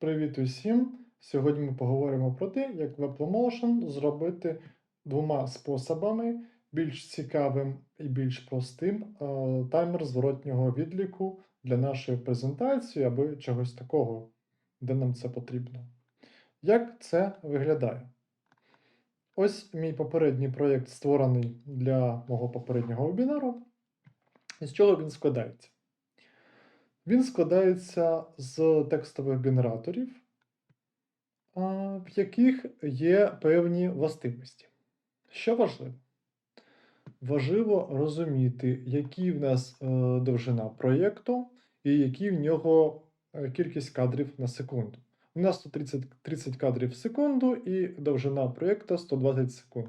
Привіт усім! Сьогодні ми поговоримо про те, як WebPromotion зробити двома способами більш цікавим і більш простим е, таймер зворотнього відліку для нашої презентації або чогось такого, де нам це потрібно. Як це виглядає? Ось мій попередній проєкт створений для мого попереднього вебінару. З чого він складається? Він складається з текстових генераторів, в яких є певні властивості. Що важливо? Важливо розуміти, які в нас е, довжина проєкту і які в нього е, кількість кадрів на секунду. У нас тут 30, 30 кадрів в секунду і довжина проєкту 120 секунд.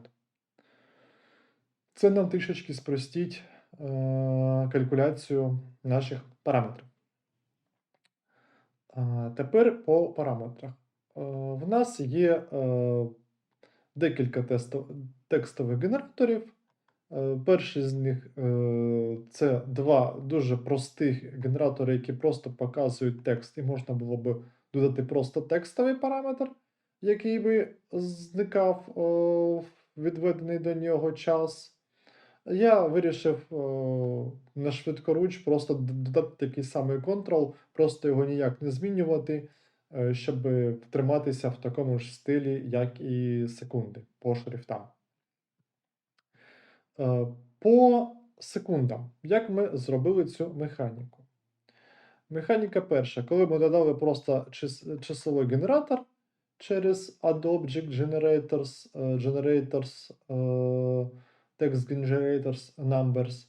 Це нам трішечки спростить е, калькуляцію наших параметрів. Тепер по параметрах. Е, В нас є е, декілька текстових генераторів. Е, Перший з них це два дуже простих генератори, які просто показують текст, і можна було б додати просто текстовий параметр, який би зникав відведений до нього час. Я вирішив о, на швидкоруч просто додати такий самий контрол, просто його ніяк не змінювати, е, щоб втриматися в такому ж стилі, як і секунди по шрифтам. Е, По секундам, як ми зробили цю механіку? Механіка перша, коли ми додали просто чис- числовий генератор через add object generators, е, generators е, text generators numbers.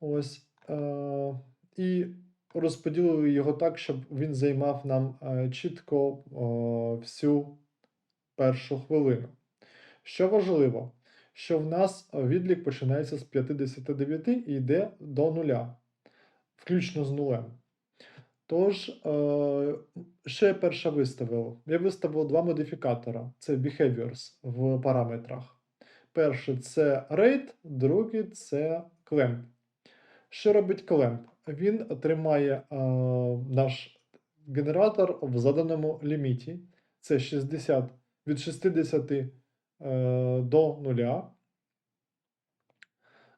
Ось. Е, і розподілили його так, щоб він займав нам е, чітко е, всю першу хвилину. Що важливо, що в нас відлік починається з 59 і йде до нуля, включно з нулем. Тож, е, що я перше виставив? Я виставив два модифікатора: це behaviors в параметрах. Перший це rate, другий це clamp. Що робить clamp? Він тримає е, наш генератор в заданому ліміті. Це 60, від 60 е, до 0,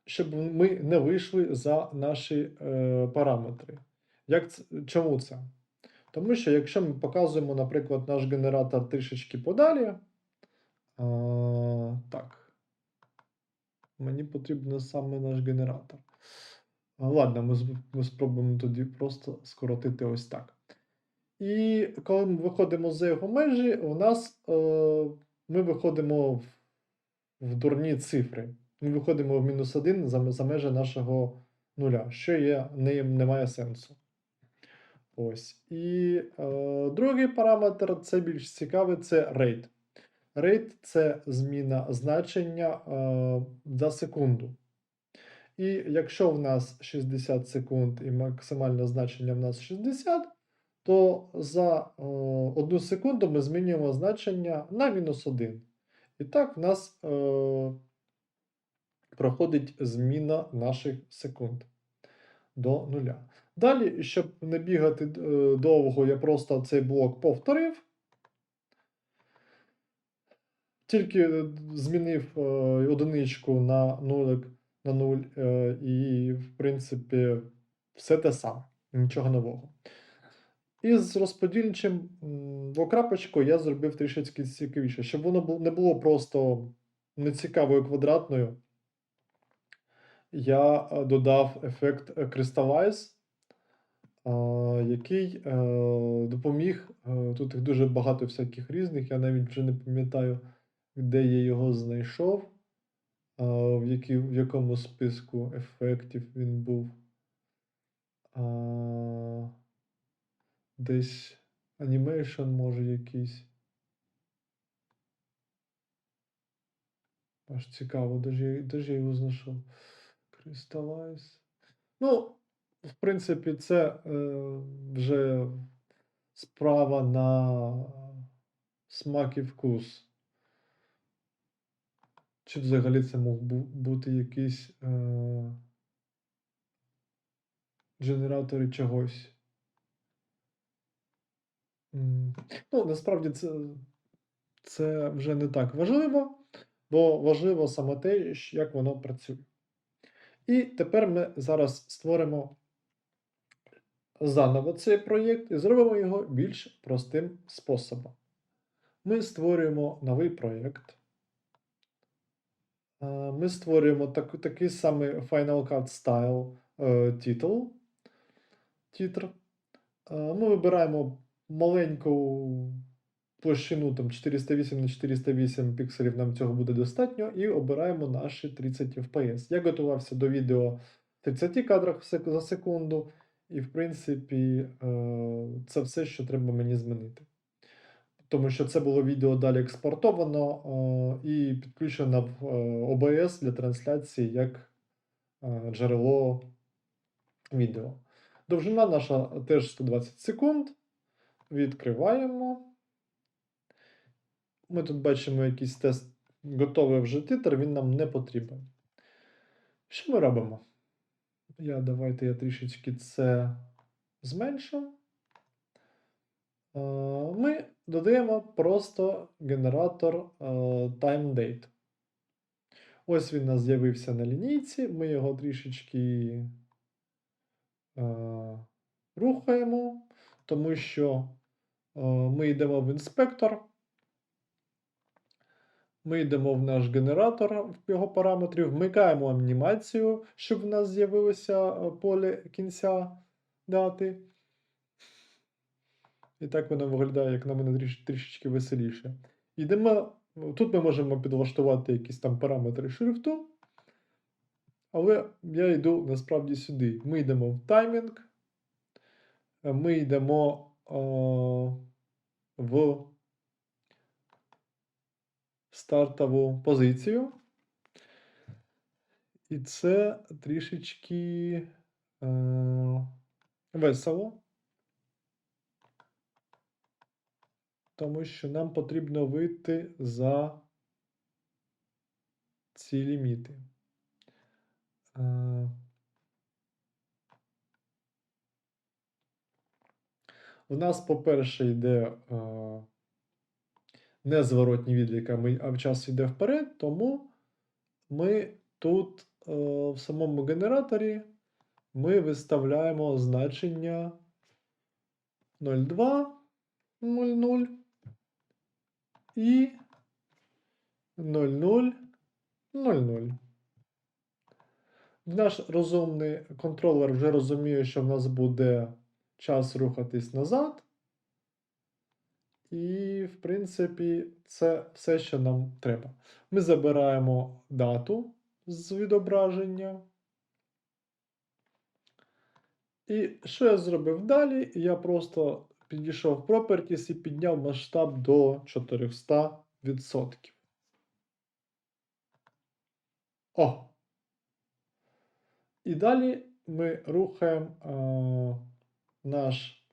щоб ми не вийшли за наші е, параметри. Як це, чому це? Тому що якщо ми показуємо, наприклад, наш генератор трішечки подалі, а, так, мені потрібен саме наш генератор. Ладно, ми, ми спробуємо тоді просто скоротити ось так. І коли ми виходимо за його межі, у нас е, ми виходимо в, в дурні цифри. Ми виходимо в мінус 1 за, за межі нашого нуля, що є, не, має сенсу. Ось. І е, другий параметр це більш цікавий, це rate. Rate це зміна значення е, за секунду. І якщо в нас 60 секунд і максимальне значення в нас 60, то за е, одну секунду ми змінюємо значення на мінус 1. І так в нас е, проходить зміна наших секунд до нуля. Далі, щоб не бігати е, довго, я просто цей блок повторив. Тільки е, змінив е, одиничку на нулик на 0, е, і, в принципі, все те саме, нічого нового. І з розподільчим м, двокрапочкою я зробив трішечки цікавіше, щоб воно не було просто нецікавою квадратною. Я е, додав ефект е, Crystallize, який допоміг. Тут їх дуже багато всяких різних, я навіть вже не пам'ятаю, де я його знайшов, в, який, в якому списку ефектів він був. А, десь Animation, може, якийсь. Аж цікаво, де ж я, де ж я його знайшов. Crystallize. Ну, в принципі, це е, вже справа на смак і вкус. Чи взагалі це мог бу- бути якийсь е, генератори чогось. Ну, насправді це, це вже не так важливо, бо важливо саме те, як воно працює. І тепер ми зараз створимо заново цей проєкт і зробимо його більш простим способом. Ми створюємо новий проєкт. Е, Ми створюємо так, такий самий Final Cut Style е, титул. Титр. Е, Ми вибираємо маленьку площину там 408 на 408 пікселів, нам цього буде достатньо, і обираємо наші 30 FPS. Я готувався до відео в 30 кадрах за секунду, і, в принципі, це все, що треба мені змінити. Тому що це було відео далі експортовано е, і підключено в е, OBS для трансляції як е, джерело відео. Довжина наша теж 120 секунд. Відкриваємо. Ми тут бачимо якийсь тест готовий вже титр, він нам не потрібен. Що ми робимо? Я давайте я трішечки це зменшу. Е, Ми додаємо просто генератор е, TimeDate. Ось він у нас з'явився на лінійці. Ми його трішечки е, рухаємо, тому що ми йдемо в інспектор. Ми йдемо в наш генератор в його параметрів, вмикаємо анімацію, щоб в нас з'явилося поле кінця дати. І так воно виглядає, як на мене тріш- трішечки веселіше. Йдемо. Тут ми можемо підлаштувати якісь там параметри шрифту. Але я йду насправді сюди. Ми йдемо в таймінг. Ми йдемо е, в стартову позицію. І це трішечки е, весело. Тому що нам потрібно вийти за ці ліміти. Е, У нас, по-перше, йде е, незворотній відлік, а а час йде вперед, тому ми тут е, в самому генераторі ми виставляємо значення 0,2, 0,0 і 0,0, 0,0. Наш розумний контролер вже розуміє, що в нас буде час рухатись назад. І, в принципі, це все, що нам треба. Ми забираємо дату з відображення. І що я зробив далі? Я просто підійшов в Properties і підняв масштаб до 400%. О! І далі ми рухаємо е, наш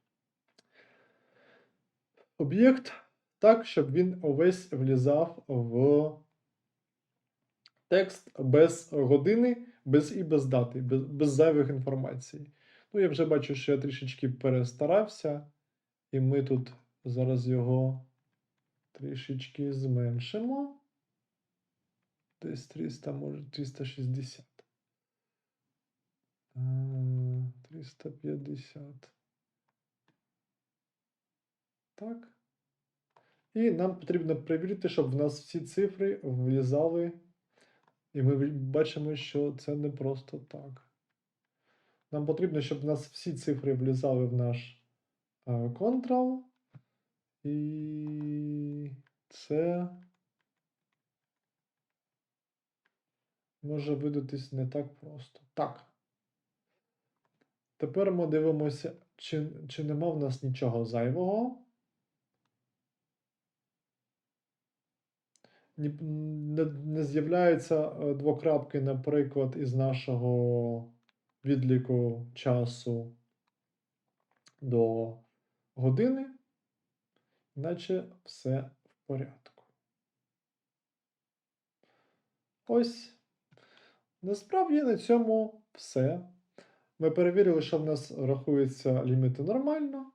об'єкт так, щоб він увесь влізав в текст без години, без і без дати, без, без зайвих інформацій. Ну, я вже бачу, що я трішечки перестарався, і ми тут зараз його трішечки зменшимо. Десь 300, може 360. Е, 350. Так. І нам потрібно перевірити, щоб в нас всі цифри влізали. І ми бачимо, що це не просто так. Нам потрібно, щоб в нас всі цифри влізали в наш е, Ctrl. І це може видатись не так просто. Так. Тепер ми дивимося, чи, чи нема в нас нічого зайвого. Не, не з'являються е, двокрапки, наприклад, із нашого відліку часу до години, наче все в порядку. Ось. Насправді на цьому все. Ми перевірили, що в нас рахуються ліміти нормально.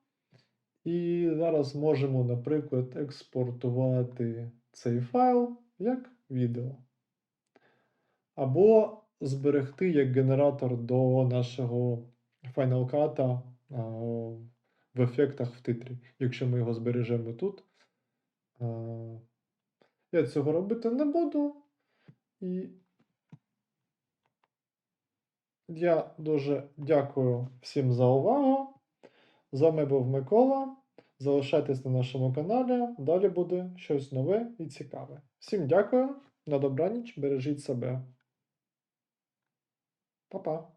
І зараз можемо, наприклад, експортувати цей файл як відео. Або зберегти як генератор до нашого Final Cut в ефектах в титрі, якщо ми його збережемо тут. Я цього робити не буду. І я дуже дякую всім за увагу. З вами був Микола. Залишайтесь на нашому каналі. Далі буде щось нове і цікаве. Всім дякую. На добраніч, бережіть себе. Па-па.